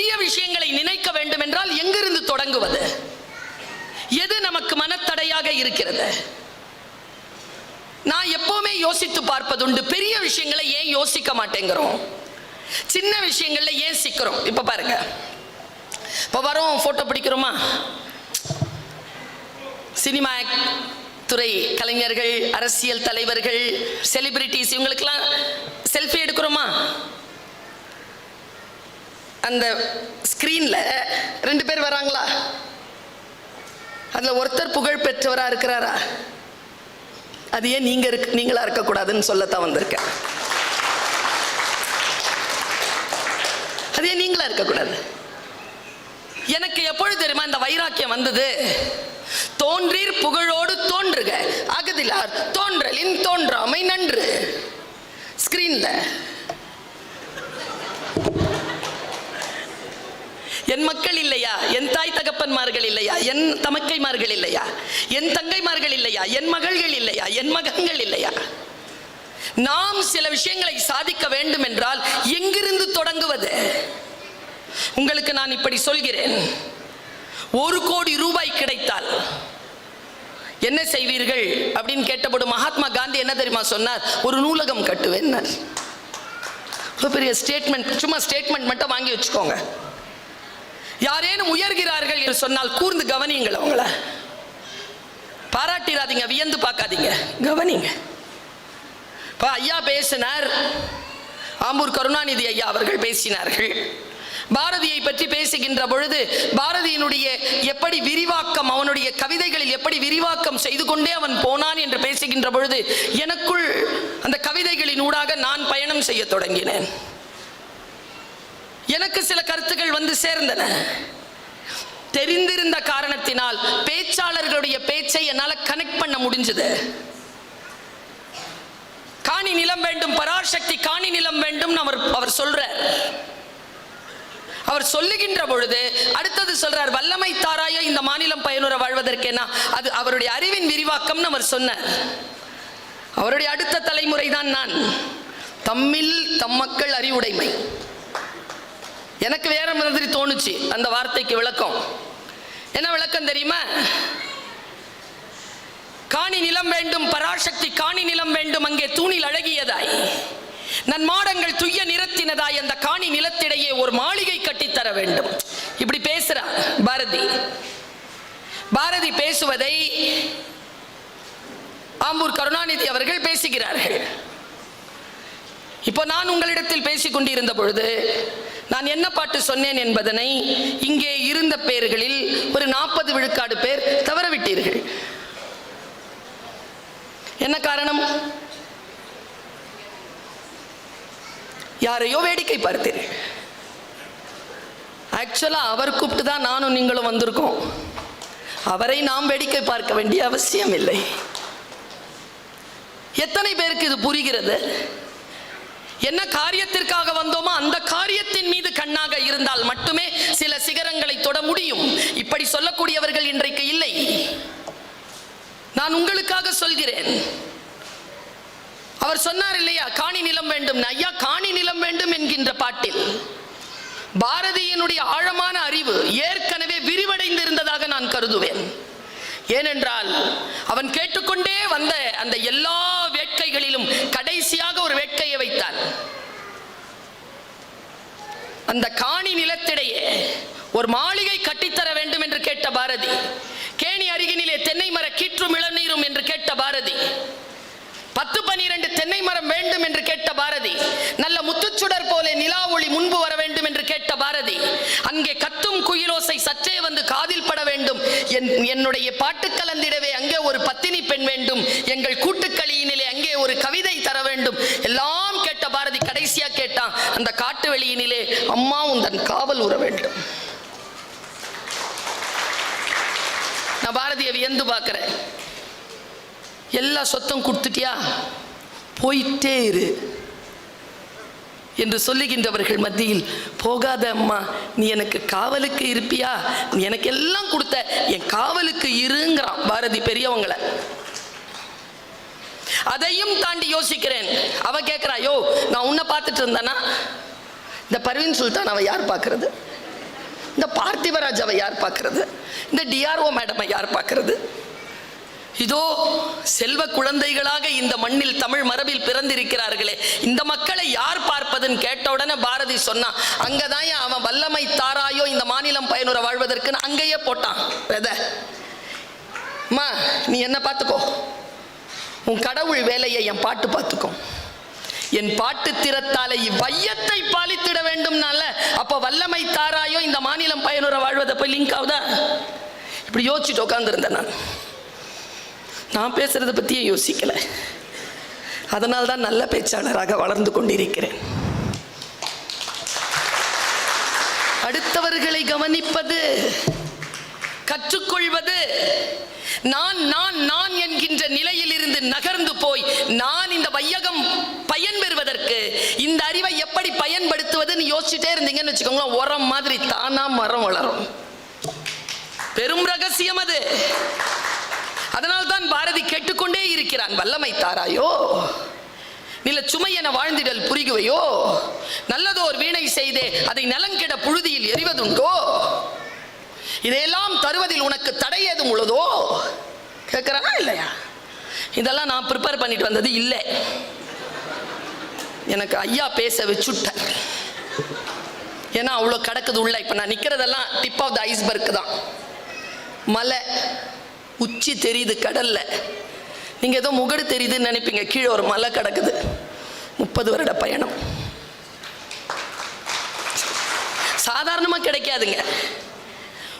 பெரிய விஷயங்களை நினைக்க வேண்டும் என்றால் எங்கிருந்து தொடங்குவது? எது நமக்கு மனத்தடையாக இருக்கிறது? நான் எப்பவுமே யோசித்து பார்ப்பதுண்டு பெரிய விஷயங்களை ஏன் யோசிக்க மாட்டேங்கிறோம்? சின்ன விஷயங்கள்ல ஏன் சிக்கிறோம்? இப்ப பாருங்க. இப்ப வரோம் போட்டோ பிடிக்கிறோமா? சினிமா துறை கலைஞர்கள் அரசியல் தலைவர்கள் செலிபிரிட்டிஸ் இவங்களுக்கெல்லாம் செல்ஃபி எடுக்கிறோமா? அந்த ஸ்க்ரீனில் ரெண்டு பேர் வராங்களா? அதில் ஒருத்தர் புகழ் பெற்றவராக இருக்கிறாரா? அது ஏன் நீங்கள் இருக் நீங்களாக இருக்கக்கூடாதுன்னு சொல்லத்தான் வந்திருக்கேன். அது ஏன் நீங்களாக இருக்கக்கூடாது? எனக்கு எப்பொழுது தெரியுமா இந்த வைராக்கியம் வந்தது? தோன்றீர் புகழோடு தோன்றுக அகதிலார் தோன்றலின் தோன்றாமை நன்று. ஸ்க்ரீனில் என் மக்கள் இல்லையா? என் தாய் தகப்பன்மார்கள் இல்லையா? என் தமக்கைமார்கள் இல்லையா? என் தங்கைமார்கள் இல்லையா? என் மகள்கள் இல்லையா? என் மகன்கள் இல்லையா? நாம் சில விஷயங்களை சாதிக்க வேண்டும் என்றால் எங்கிருந்து தொடங்குவது? உங்களுக்கு நான் இப்படி சொல்கிறேன். ஒரு கோடி ரூபாய் கிடைத்தால் என்ன செய்வீர்கள்? அப்படின்னு கேட்டபோது மகாத்மா காந்தி என்ன தெரியுமா சொன்னார்? ஒரு நூலகம் கட்டுவேன் பெரிய ஸ்டேட்மெண்ட் சும்மா ஸ்டேட்மெண்ட் மட்டும் வாங்கி வச்சுக்கோங்க. யாரேனும் உயர்கிறார்கள் என்று சொன்னால் கூர்ந்து கவனியுங்கள் அவங்கள. பாராட்டிராதீங்க வியந்து பார்க்காதீங்க. கவனிங்க. இப்போ ஐயா பேசினார். ஆம்பூர் கருணாநிதி ஐயா அவர்கள் பேசினார்கள். பாரதியை பற்றி பேசுகின்ற பொழுது பாரதியினுடைய எப்படி விரிவாக்கம் அவனுடைய கவிதைகளில் எப்படி விரிவாக்கம் செய்து கொண்டே அவன் போனான் என்று பேசுகின்ற பொழுது எனக்குள் அந்த கவிதைகளின் ஊடாக நான் பயணம் செய்ய தொடங்கினேன். எனக்கு சில கருத்துக்கள் வந்து சேர்ந்தன. தெரிந்திருந்த காரணத்தினால் பேச்சாளர்களுடைய பேச்சை என்னால் கனெக்ட் பண்ண முடிஞ்சது. காணி நிலம் வேண்டும் பராசக்தி காணி நிலம் வேண்டும் அவர் அவர் சொல்றார். அவர் சொல்லுகின்ற பொழுது அடுத்தது சொல்றார் வல்லமை தாராயோ இந்த மாநிலம் பயனுற வாழ்வதற்கேனா? அது அவருடைய அறிவின் விரிவாக்கம் அவர் சொன்னார். அவருடைய அடுத்த தலைமுறை தான் நான். தம்மில் தம் மக்கள் அறிவுடைமை. எனக்கு வேற மாதிரி தோணுச்சு அந்த வார்த்தைக்கு விளக்கம். என்ன விளக்கம் தெரியுமா? காணி நிலம் வேண்டும் பராசக்தி காணி நிலம் வேண்டும் அங்கே தூணில் அழகியதாய். நன் மாடங்கள் துய்ய நிறத்தினதாய் அந்த காணி நிலத்திடையே ஒரு மாளிகை கட்டித்தர வேண்டும். இப்படி பேசுறார் பாரதி. பாரதி பேசுவதை ஆம்பூர் கருணாநிதி அவர்கள் பேசுகிறார்கள். இப்போ நான் உங்களிடத்தில் பேசிக் கொண்டிருந்த பொழுது நான் என்ன பாட்டு சொன்னேன் என்பதனை இங்கே இருந்த பேர்களில் ஒரு நாற்பது விழுக்காடு பேர் தவறவிட்டீர்கள். என்ன காரணம்? யாரையோ வேடிக்கை பார்த்தேன். ஆக்சுவலா அவர் கூப்பிட்டு தான் நானும் நீங்களும் வந்திருக்கோம். அவரை நாம் வேடிக்கை பார்க்க வேண்டிய அவசியம் இல்லை எத்தனை பேருக்கு இது புரிகிறது? என்ன காரியத்திற்காக வந்தோமோ அந்த காரியத்தின் மீது கண்ணாக இருந்தால் மட்டுமே சில சிகரங்களை தொட முடியும். இப்படி சொல்லக்கூடியவர்கள் இன்றைக்கு இல்லை. நான் உங்களுக்காக சொல்கிறேன். அவர் சொன்னார் இல்லையா காணி நிலம் வேண்டும். ஐயா காணி நிலம் வேண்டும் என்கின்ற பாட்டில். பாரதியினுடைய ஆழமான அறிவு ஏற்கனவே விரிவடைந்திருந்ததாக நான் கருதுவேன். ஏனென்றால் அவன் கேட்டுக்கொண்டே வந்த அந்த எல்லா வேட்கைகளிலும் கடைசியாக ஒரு வேட்கையை வைத்தான். அந்த காணி நிலத்திடையே ஒரு மாளிகை கட்டித்தர வேண்டும் என்று கேட்ட பாரதி கேணி அருகினிலே தென்னை மர கீற்றும் இளநீரும் என்று கேட்ட பாரதி பத்து பனிரெண்டு தென்னை மரம் வேண்டும் என்று கேட்ட பாரதி நல்ல முத்துச்சுடர் போல நிலா ஒளி முன்பு வர வேண்டும் என்று கேட்ட பாரதி அங்கே கத்தும் குயிலோசை சற்றே காதில் பட வேண்டும். என் என்னுடைய பாட்டு கலந்திடவே அங்கே ஒரு பத்தினி பெண் வேண்டும். எங்கள் கூட்டுக்களியினிலே அங்கே ஒரு கவிதை தர வேண்டும். எல்லாம் கேட்ட பாரதி கடைசியா கேட்டான். அந்த காட்டு வெளியினிலே அம்மா உந்தன் காவல் உற வேண்டும். நான் பாரதியை வியந்து பார்க்குறேன். எல்லா சொத்தும் கொடுத்துட்டியா? போயிட்டே இரு. என்று சொல்லுகின்றவர்கள் மத்தியில் போகாத அம்மா நீ எனக்கு காவலுக்கு இருப்பியா? நீ எனக்கு எல்லாம் கொடுத்த என் காவலுக்கு இருங்கிறான் பாரதி பெரியவங்களை. அதையும் தாண்டி யோசிக்கிறேன். அவ கேட்கிறா யோ நான் உன்னை பார்த்துட்டு இருந்தேனா இந்த பர்வீன் சுல்தான் அவ யார் பார்க்கறது? இந்த பார்த்திவராஜ் அவ யார் பார்க்கறது? இந்த டிஆர்ஓ மேடமை யார் பார்க்கறது? இதோ செல்வ குழந்தைகளாக இந்த மண்ணில் தமிழ் மரபில் பிறந்திருக்கிறார்களே இந்த மக்களை யார் பார்ப்பதுன்னு கேட்ட உடனே பாரதி சொன்னான் அங்கதான் அவன் வல்லமை தாராயோ இந்த மாநிலம் பயனுற வாழ்வதற்குன்னு அங்கேயே போட்டான் வெத அம்மா நீ என்ன பார்த்துக்கோ. உன் கடவுள் வேலையை என் பாட்டு பார்த்துக்கோ. என் பாட்டு திறத்தால இவ்வையத்தை பாலித்திட வேண்டும்னால அப்ப வல்லமை தாராயோ இந்த மாநிலம் பயனுற வாழ்வதை போய் லிங்க் ஆகுதா? இப்படி யோசிச்சுட்டு உட்காந்துருந்தேன் நான். நான் பேசுறதை பற்றியே யோசிக்கல. அதனால் தான் நல்ல பேச்சாளராக வளர்ந்து கொண்டிருக்கிறேன். அடுத்தவர்களை கவனிப்பது கற்றுக்கொள்வது நான் நான் நான் என்கின்ற நிலையில் இருந்து நகர்ந்து போய் நான் இந்த வையகம் பயன் பெறுவதற்கு இந்த அறிவை எப்படி பயன்படுத்துவதுன்னு யோசிச்சுட்டே இருந்தீங்கன்னு வச்சுக்கோங்களேன் உரம் மாதிரி தானா மரம் வளரும். பெரும் ரகசியம் அது. அதனால் தான் பாரதி கேட்டுக்கொண்டே இருக்கிறான் வல்லமை தாராயோ நில சுமை என வாழ்ந்திடல் புரிகுவையோ நல்லதோர் வீணை செய்தே அதை நலங்கிட புழுதியில் எறிவதுண்டோ? இதையெல்லாம் தருவதில் உனக்கு தடை ஏதும் உள்ளதோ? கேட்குறானா இல்லையா? இதெல்லாம் நான் ப்ரிப்பேர் பண்ணிட்டு வந்தது இல்லை. எனக்கு ஐயா பேச வச்சுட்டேன் ஏன்னா அவ்வளோ கிடக்குது உள்ள. இப்போ நான் நிற்கிறதெல்லாம் டிப் ஆஃப் த ஐஸ்பர்க் தான். மலை உச்சி தெரியுது கடல்ல. நீங்க ஏதோ முகடு தெரியுதுன்னு நினைப்பீங்க கீழே ஒரு மலை கிடக்குது. முப்பது வருட பயணம். சாதாரணமாக கிடைக்காதுங்க.